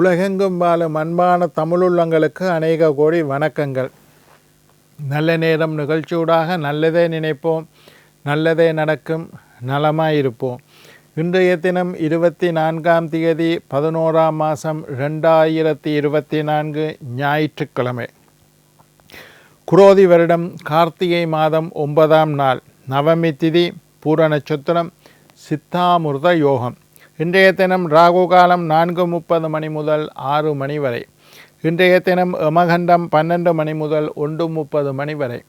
உலகெங்கும் வாழும் அன்பான தமிழுள்ளங்களுக்கு அநேக கோடி வணக்கங்கள். நல்ல நேரம் நிகழ்ச்சியூடாக நல்லதே நினைப்போம் நல்லதே நடக்கும் நலமாயிருப்போம். இன்றைய தினம் இருபத்தி நான்காம் தேதி பதினோராம் மாதம் ரெண்டாயிரத்தி இருபத்தி நான்கு ஞாயிற்றுக்கிழமை. குரோதி வருடம் கார்த்திகை மாதம் ஒன்பதாம் நாள் நவமி திதி பூர நட்சத்திரம் சித்தாமிர்த யோகம். இன்றைய தினம் ராகு காலம் நான்கு முப்பது மணி முதல் ஆறு மணி வரை. இன்றைய தினம் யமகண்டம் பன்னெண்டு மணி முதல் ஒன்று முப்பது மணி வரை.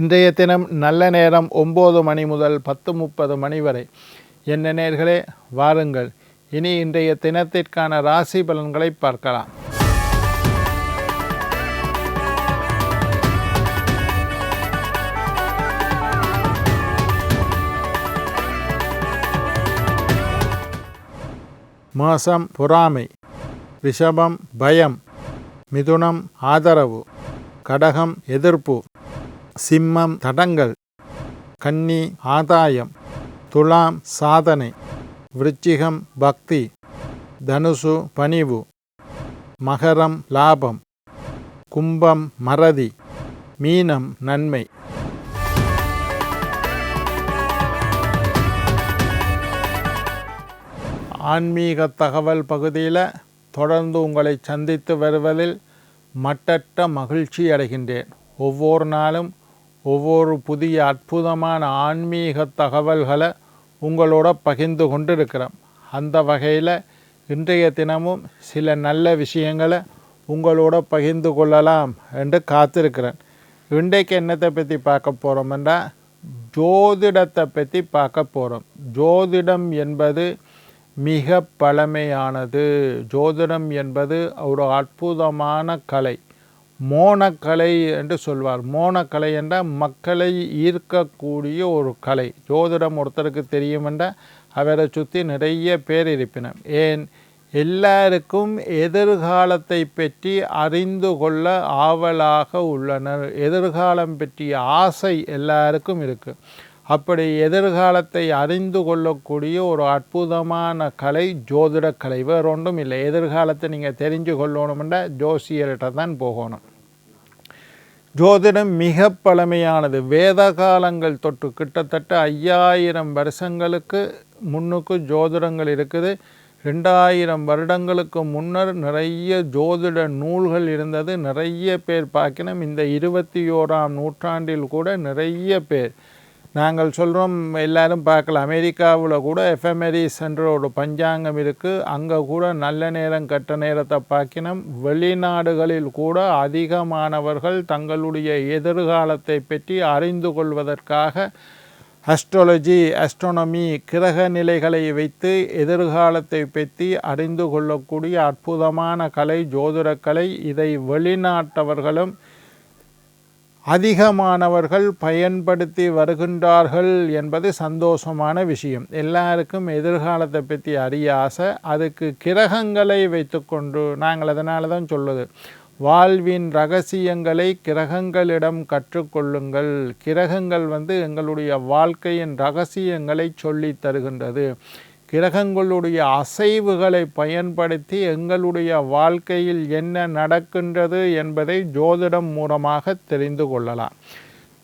இன்றைய தினம் நல்ல நேரம் ஒம்பது மணி முதல் பத்து முப்பது மணி வரை. என்ன நேர்களே வாருங்கள். இனி இன்றைய தினத்திற்கான ராசி பலன்களை பார்க்கலாம். மாசம் பொறாமை ரிஷபம் பயம் மிதுனம் ஆதரவு கடகம் எதிர்ப்பு சிம்மம் தடங்கள் கன்னி ஆதாயம் துலாம் சாதனை விருச்சிகம் பக்தி தனுசு பணிவு மகரம் லாபம் கும்பம் மறதி மீனம் நன்மை. ஆன்மீக தகவல் பகுதியில் தொடர்ந்து உங்களை சந்தித்து வருவதில் மட்டற்ற மகிழ்ச்சி அடைகின்றேன். ஒவ்வொரு நாளும் ஒவ்வொரு புதிய அற்புதமான ஆன்மீக தகவல்களை உங்களோட பகிர்ந்து கொண்டு இருக்கிறோம் அந்த வகையில் இன்றைய தினமும் சில நல்ல விஷயங்களை உங்களோட பகிர்ந்து கொள்ளலாம் என்று காத்திருக்கிறேன். இன்றைக்கு என்னத்தை பற்றி பார்க்க போகிறோம்னா ஜோதிடத்தை பற்றி பார்க்க போகிறோம் ஜோதிடம் என்பது மிக பழமையானது ஜோதிடம் என்பது ஒரு அற்புதமான கலை. மோனக்கலை என்று சொல்வார். மோனக்கலை என்றால் மக்களை ஈர்க்கக்கூடிய ஒரு கலை. ஜோதிடம் ஒருத்தருக்கு தெரியும் என்றால் அவரை சுற்றி நிறைய பேர் இருப்பினர். ஏன்? எல்லாருக்கும் எதிர்காலத்தை பற்றி அறிந்து கொள்ள ஆவலாக உள்ளனர். எதிர்காலம் பற்றிய ஆசை எல்லாருக்கும் இருக்குது அப்படி எதிர்காலத்தை அறிந்து கொள்ளக்கூடிய ஒரு அற்புதமான கலை ஜோதிட கலை. வேறு ஒன்றும் இல்லை. எதிர்காலத்தை நீங்கள் தெரிஞ்சு கொள்ளணும்னா ஜோசியர்கிட்ட தான் போகணும். ஜோதிடம் மிக பழமையானது. வேத காலங்கள் தொட்டு கிட்டத்தட்ட ஐயாயிரம் வருஷங்களுக்கு முன்னுக்கு ஜோதிடங்கள் இருக்குது. ரெண்டாயிரம் வருடங்களுக்கு முன்னர் நிறைய ஜோதிட நூல்கள் இருந்தது. நிறைய பேர் பார்க்கணும். இந்த இருபத்தி ஓராம் நூற்றாண்டில் கூட நிறைய பேர் நாங்கள் சொல்கிறோம் எல்லாரும் பார்க்கலாம். அமெரிக்காவில் கூட எஃப்எம்எரிஸ் என்ற ஒரு பஞ்சாங்கம் இருக்குது அங்கே கூட நல்ல நேரம் கட்ட நேரத்தை பார்க்கினோம். வெளிநாடுகளில் கூட அதிகமானவர்கள் தங்களுடைய எதிர்காலத்தை பற்றி அறிந்து கொள்வதற்காக அஸ்ட்ராலஜி அஸ்ட்ரோனமி கிரக நிலைகளை வைத்து எதிர்காலத்தை பற்றி அறிந்து கொள்ளக்கூடிய அற்புதமான கலை ஜோதிடக்கலை. இதை வெளிநாட்டவர்களும் அதிகமானவர்கள் பயன்படுத்தி வருகின்றார்கள் என்பது சந்தோஷமான விஷயம். எல்லாருக்கும் எதிர்காலத்தை பற்றி அறிய ஆசை. அதுக்கு கிரகங்களை வைத்துக்கொண்டு நாங்கள் அதனால தான் சொல்லுது. வாழ்வின் ரகசியங்களை கிரகங்களிடம் கற்றுக்கொள்ளுங்கள். கிரகங்கள் வந்து எங்களுடைய வாழ்க்கையின் ரகசியங்களை சொல்லி தருகின்றது. கிரகங்களுடைய அசைவுகளை பயன்படுத்தி எங்களுடைய வாழ்க்கையில் என்ன நடக்கின்றது என்பதை ஜோதிடம் மூலமாக தெரிந்து கொள்ளலாம்.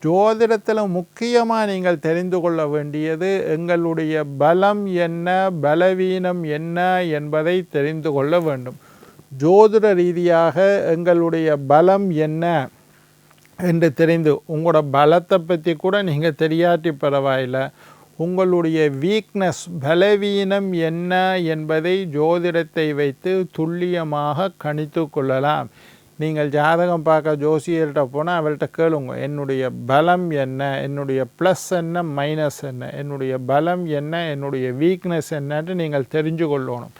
ஜோதிடத்தில் முக்கியமாக நீங்கள் தெரிந்து கொள்ள வேண்டியது எங்களுடைய பலம் என்ன பலவீனம் என்ன என்பதை தெரிந்து கொள்ள வேண்டும். ஜோதிட ரீதியாக எங்களுடைய பலம் என்ன என்று தெரிந்து உங்களோட பலத்தை பற்றி கூட நீங்கள் தெரியாட்டி பரவாயில்லை. உங்களுடைய வீக்னஸ் பலவீனம் என்ன என்பதை ஜோதிடத்தை வைத்து துல்லியமாக கணித்து கொள்ளலாம். நீங்கள் ஜாதகம் பார்க்க ஜோசியர்கிட்ட போனால் அவள்கிட்ட கேளுங்க என்னுடைய பலம் என்ன என்னுடைய ப்ளஸ் என்ன மைனஸ் என்ன என்னுடைய பலம் என்ன என்னுடைய வீக்னஸ் என்னன்ட்டு நீங்கள் தெரிஞ்சு கொள்ளணும்.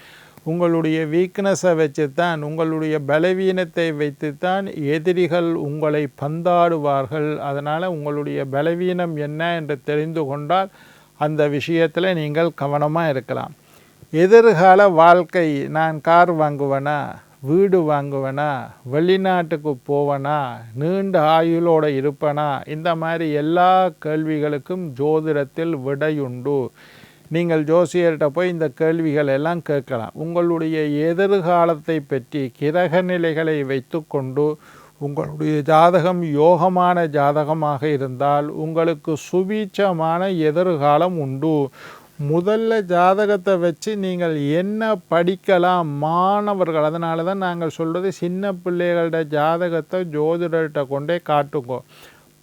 உங்களுடைய வீக்னஸை வச்சு தான் உங்களுடைய பலவீனத்தை வைத்து தான் எதிரிகள் உங்களை பந்தாடுவார்கள். அதனால் உங்களுடைய பலவீனம் என்ன என்று தெரிந்து கொண்டால் அந்த விஷயத்தில் நீங்கள் கவனமாக இருக்கலாம். எதிர்கால வாழ்க்கை நான் கார் வாங்குவேனா வீடு வாங்குவேனா வெளிநாட்டுக்கு போவேனா நீண்ட ஆயுளோடு இருப்பேனா இந்த மாதிரி எல்லா கேள்விகளுக்கும் ஜோதிடத்தில் விடையுண்டு. நீங்கள் ஜோசியர்கிட்ட போய் இந்த கேள்விகள் எல்லாம் கேட்கலாம். உங்களுடைய எதிர்காலத்தை பற்றி கிரக நிலைகளை வைத்துக்கொண்டு உங்களுடைய ஜாதகம் யோகமான ஜாதகமாக இருந்தால் உங்களுக்கு சுபீட்சமான எதிர்காலம் உண்டு. முதல்ல ஜாதகத்தை வச்சு நீங்கள் என்ன படிக்கலாம் மாணவர்கள் அதனால தான் நாங்கள் சொல்கிறது சின்ன பிள்ளைகளோட ஜாதகத்தை ஜோதிடர்கிட்ட கொண்டே காட்டுங்கோ.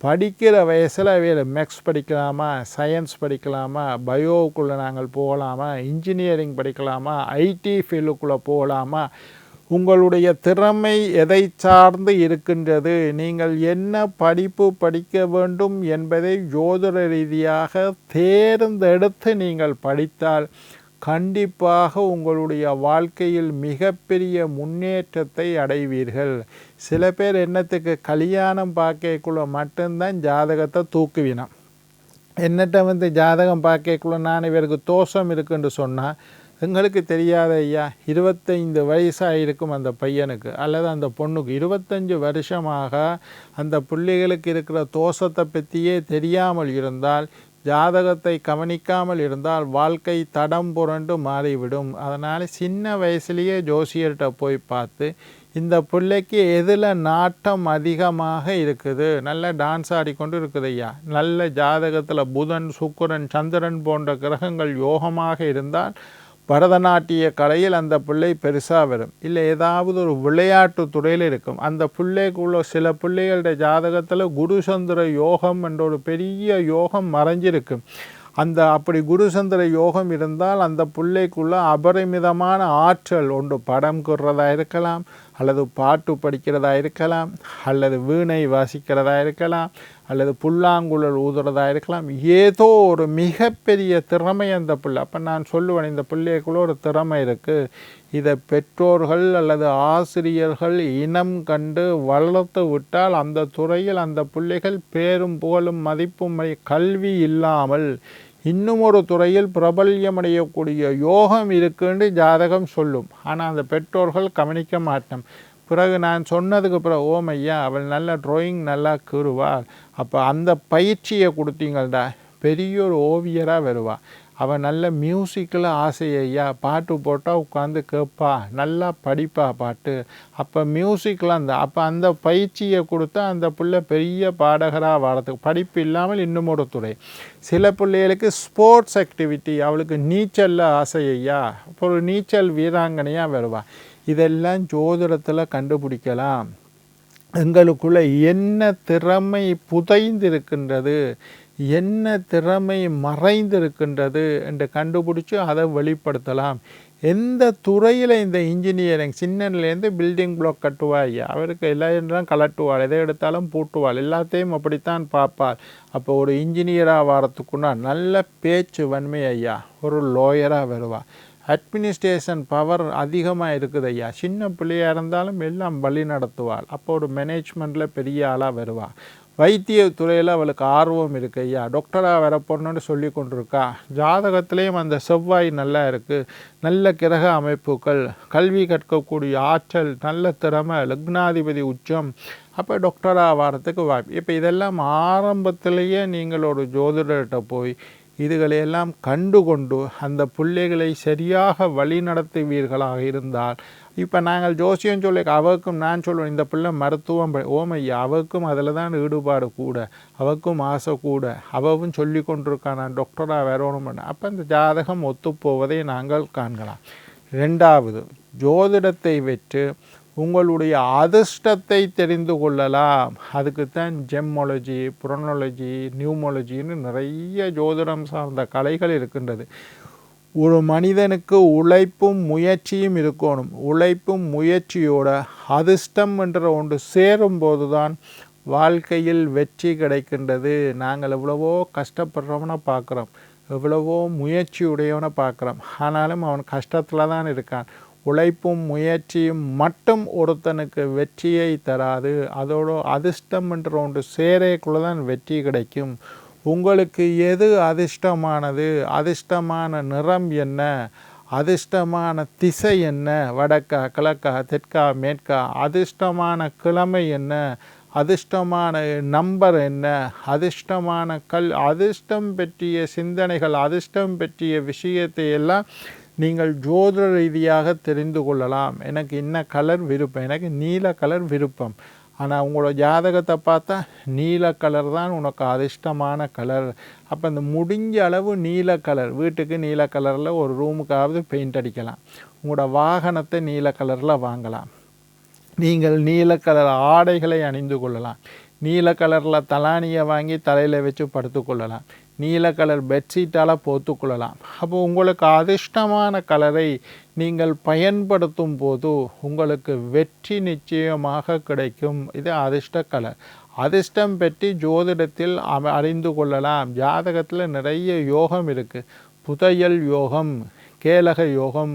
படிக்கிற வயசில் வேறு மேக்ஸ் படிக்கலாமா சயின்ஸ் படிக்கலாமா பயோவுக்குள்ளே நாங்கள் போகலாமா இன்ஜினியரிங் படிக்கலாமா ஐடி ஃபீல்டுக்குள்ளே போகலாமா உங்களுடைய திறமை எதை சார்ந்து இருக்கின்றது? நீங்கள் என்ன படிப்பு படிக்க வேண்டும் என்பதை ஜோதிட ரீதியாக தேர்ந்தெடுத்து நீங்கள் படித்தால் கண்டிப்பாக உங்களுடைய வாழ்க்கையில் மிகப்பெரிய முன்னேற்றத்தை அடைவீர்கள். சில பேர் என்னத்துக்கு கல்யாணம் பார்க்கக்குள்ள மட்டும்தான் ஜாதகத்தை தூக்குவினான். என்னட்ட வந்து ஜாதகம் பார்க்கக்குள்ள நான் இவருக்கு தோஷம் இருக்குன்னு சொன்னால் எங்களுக்கு தெரியாத ஐயா இருபத்தைந்து வயசாக இருக்கும் அந்த பையனுக்கு அல்லது அந்த பொண்ணுக்கு. இருபத்தஞ்சு வருஷமாக அந்த பிள்ளைகளுக்கு இருக்கிற தோஷத்தை பற்றியே தெரியாமல் இருந்தால் ஜாதகத்தை கவனிக்காமல் இருந்தால் வாழ்க்கை தடம் புரண்டு மாறிவிடும். அதனால் சின்ன வயசுலேயே ஜோசியர்கிட்ட போய் பார்த்து இந்த பிள்ளைக்கு எதில் நாட்டம் அதிகமாக இருக்குது? நல்ல டான்ஸ் ஆடிக்கொண்டு இருக்குது ஐயா. நல்ல ஜாதகத்தில் புதன் சுக்கரன் சந்திரன் போன்ற கிரகங்கள் யோகமாக இருந்தால் பரதநாட்டிய கலையில் அந்த பிள்ளை பெருசாக வரும். இல்லை ஏதாவது ஒரு விளையாட்டு துறையில் இருக்கும். அந்த பிள்ளைக்குள்ள சில பிள்ளைகளுடைய ஜாதகத்தில் குருசந்திர யோகம் என்ற ஒரு பெரிய யோகம் மறைஞ்சிருக்கும். அந்த அப்படி குருசந்திர யோகம் இருந்தால் அந்த பிள்ளைக்குள்ள அபரிமிதமான ஆற்றல் ஒன்று படம் கூறுறதா இருக்கலாம் அல்லது பாட்டு படிக்கிறதா இருக்கலாம் அல்லது வீணை வாசிக்கிறதா இருக்கலாம் அல்லது புல்லாங்குழல் ஊதுறதா இருக்கலாம் ஏதோ ஒரு மிகப்பெரிய திறமை அந்த பிள்ளை அப்போ நான் சொல்லுவேன் இந்த பிள்ளைக்குள்ள ஒரு திறமை இருக்குது இதை பெற்றோர்கள் அல்லது ஆசிரியர்கள் இனம் கண்டு வளர்த்து விட்டால் அந்த துறையில் அந்த பிள்ளைகள் பேரும் புகழும் மதிப்பும் கல்வி இல்லாமல் இன்னும் ஒரு துறையில் பிரபல்யமடையக்கூடிய யோகம் இருக்குன்னு ஜாதகம் சொல்லும். ஆனால் அந்த பெற்றோர்கள் கவனிக்க மாட்டோம். பிறகு நான் சொன்னதுக்கு பிறகு ஓம் ஐயா அவள் நல்ல ட்ராயிங் நல்லா கூறுவாள் அப்போ அந்த பயிற்சியை கொடுத்தீங்கள்டா. பெரிய ஒரு ஓவியராக வருவாள் அவள் நல்ல மியூசிக்கில் ஆசை ஐயா. பாட்டு போட்டால் உட்காந்து கேட்பா. நல்லா படிப்பா பாட்டு. அப்போ மியூசிக்கில் அந்த அப்போ அந்த பயிற்சியை கொடுத்தா அந்த பிள்ளை பெரிய பாடகராக வரதுக்கு படிப்பு இல்லாமல் இன்னும் ஒரு துறை. சில பிள்ளைகளுக்கு ஸ்போர்ட்ஸ் ஆக்டிவிட்டி அவளுக்கு நீச்சலில் ஆசை ஐயா. அப்போ ஒரு நீச்சல் வீராங்கனையாக வருவாள் இதெல்லாம் ஜோதிடத்தில் கண்டுபிடிக்கலாம். எங்களுக்குள்ள என்ன திறமை புதைந்திருக்கின்றது என்ன திறமை மறைந்திருக்கின்றது என்று கண்டுபிடிச்சி அதை வெளிப்படுத்தலாம். எந்த துறையில் இந்த இன்ஜினியரிங் சின்னன்லேருந்து பில்டிங் பிளாக் கட்டுவாய்? அவருக்கு எல்லாம் கலட்டுவாள் எதை எடுத்தாலும் பூட்டுவாள் எல்லாத்தையும் அப்படித்தான் பார்ப்பாள். அப்போ ஒரு இன்ஜினியராக வரத்துக்குன்னா நல்ல பேச்சு வன்மை ஐயா ஒரு லோயராக வருவாள். அட்மினிஸ்ட்ரேஷன் பவர் அதிகமாக இருக்குது ஐயா. சின்ன பிள்ளையாக இருந்தாலும் எல்லாம் வழி நடத்துவாள். அப்போ ஒரு மேனேஜ்மெண்ட்டில் பெரிய ஆளாக வருவாள் வைத்திய துறையில் அவளுக்கு ஆர்வம் இருக்கு ஐயா. டாக்டராக வர சொல்லி கொண்டிருக்கா. ஜாதகத்திலையும் அந்த செவ்வாய் நல்லா இருக்குது நல்ல கிரக அமைப்புகள் கல்வி கற்கக்கூடிய ஆற்றல் நல்ல திறமை லக்னாதிபதி உச்சம். அப்போ டாக்டராக வரத்துக்கு வாய்ப்பு. இப்போ இதெல்லாம் ஆரம்பத்திலேயே நீங்கள் ஒரு ஜோதிடர்கிட்ட போய் இதுகளையெல்லாம் கண்டு கொண்டு அந்த பிள்ளைகளை சரியாக வழி நடத்துவீர்களாக இருந்தால் இப்போ நாங்கள் ஜோசியம் சொல்லி அவருக்கும் நான் சொல்லுவேன் இந்த பிள்ளை மருத்துவம் ஓமையா அவருக்கும் அதில் தான் ஈடுபாடு கூட அவருக்கும் ஆசை கூட அவவும் சொல்லி கொண்டிருக்கான் நான் டாக்டராக வரணும் அப்போ இந்த ஜாதகம் ஒத்துப்போவதை நாங்கள் காண்கலாம். ரெண்டாவது ஜோதிடத்தை வெற்று உங்களுடைய அதிர்ஷ்டத்தை தெரிந்து கொள்ளலாம். அதுக்கு தான் ஜெம்மொலஜி நியூமாலஜின்னு நிறைய ஜோதிடம் சார்ந்த கலைகள் இருக்கின்றது. ஒரு மனிதனுக்கு உழைப்பும் முயற்சியும் இருக்கணும். உழைப்பும் முயற்சியோட அதிர்ஷ்டம் என்ற ஒன்று சேரும்போது தான் வாழ்க்கையில் வெற்றி கிடைக்கின்றது. நாங்கள் எவ்வளவோ கஷ்டப்படுறவனை பார்க்குறோம். எவ்வளவோ முயற்சி உடையவனை பார்க்குறோம். ஆனாலும் அவன் கஷ்டத்தில் தான் இருக்கான். உழைப்பும் முயற்சியும் மட்டும் ஒருத்தனுக்கு வெற்றியை தராது. அதோட அதிர்ஷ்டம் என்ற ஒன்று சேரைக்குள்ளே தான் வெற்றி கிடைக்கும். உங்களுக்கு எது அதிர்ஷ்டமானது? அதிர்ஷ்டமான நிறம் என்ன? அதிர்ஷ்டமான திசை என்ன? வடக்கா கிழக்கா தெற்கா மேற்கா? அதிர்ஷ்டமான கிழமை என்ன? அதிர்ஷ்டமான நம்பர் என்ன? அதிர்ஷ்டமான கல் அதிர்ஷ்டம் பற்றிய சிந்தனைகள் அதிர்ஷ்டம் பற்றிய விஷயத்தை எல்லாம் நீங்கள் ஜோதிட ரீதியாக தெரிந்து கொள்ளலாம். எனக்கு என்ன கலர் விருப்பம்? எனக்கு நீல கலர் விருப்பம். ஆனால் உங்களோட ஜாதகத்தை பார்த்தா நீல கலர் தான் உனக்கு அதிர்ஷ்டமான கலர் அப்போ இந்த முடிஞ்ச அளவு நீல கலர் வீட்டுக்கு நீல கலரில் ஒரு ரூமுக்காவது பெயிண்ட் அடிக்கலாம். உங்களோட வாகனத்தை நீல கலரில் வாங்கலாம். நீங்கள் நீல கலர் ஆடைகளை அணிந்து கொள்ளலாம். நீல கலரில் தலானியை வாங்கி தலையில் வச்சு படுத்துக்கொள்ளலாம் நீல கலர் பெட்ஷீட்டால் போத்துக்கொள்ளலாம் அப்போ உங்களுக்கு அதிர்ஷ்டமான கலரை நீங்கள் பயன்படுத்தும் போது உங்களுக்கு வெற்றி நிச்சயமாக கிடைக்கும். இது அதிர்ஷ்ட கலர். அதிர்ஷ்டம் பற்றி ஜோதிடத்தில் அறிந்து கொள்ளலாம். ஜாதகத்தில் நிறைய யோகம் இருக்குது புதையல் யோகம் கேலக யோகம்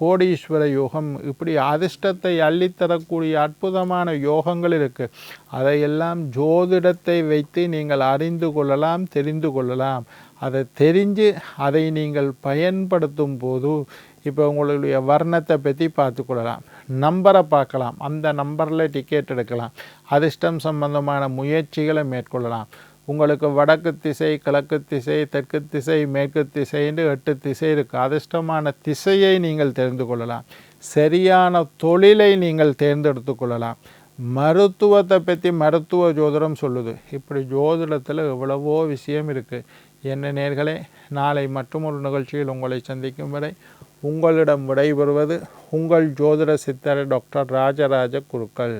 கோடீஸ்வர யோகம் இப்படி அதிர்ஷ்டத்தை அள்ளித்தரக்கூடிய அற்புதமான யோகங்கள் இருக்குது அதையெல்லாம் ஜோதிடத்தை வைத்து நீங்கள் அறிந்து கொள்ளலாம் தெரிந்து கொள்ளலாம். அதை தெரிஞ்சு அதை நீங்கள் பயன்படுத்தும் போது இப்போ உங்களுடைய வர்ணத்தை பற்றி பார்த்து கொள்ளலாம். நம்பரை பார்க்கலாம். அந்த நம்பரில் டிக்கெட் எடுக்கலாம். அதிர்ஷ்டம் சம்பந்தமான முயற்சிகளை மேற்கொள்ளலாம். உங்களுக்கு வடக்கு திசை கிழக்கு திசை தெற்கு திசை மேற்கு திசைன்னு எட்டு திசை இருக்குது அதிர்ஷ்டமான திசையை நீங்கள் தெரிந்து கொள்ளலாம். சரியான தொழிலை நீங்கள் தேர்ந்தெடுத்து கொள்ளலாம். மருத்துவத்தை பற்றி மருத்துவ ஜோதிடம் சொல்லுது. இப்படி ஜோதிடத்தில் எவ்வளவோ விஷயம் இருக்குது என்ன நேர்களே நாளை மற்றும் ஒரு நிகழ்ச்சியில் உங்களை சந்திக்கும் வரை உங்களிடம் விடைபெறுவது உங்கள் ஜோதிட சித்தர் டாக்டர் ராஜராஜ குருக்கள்.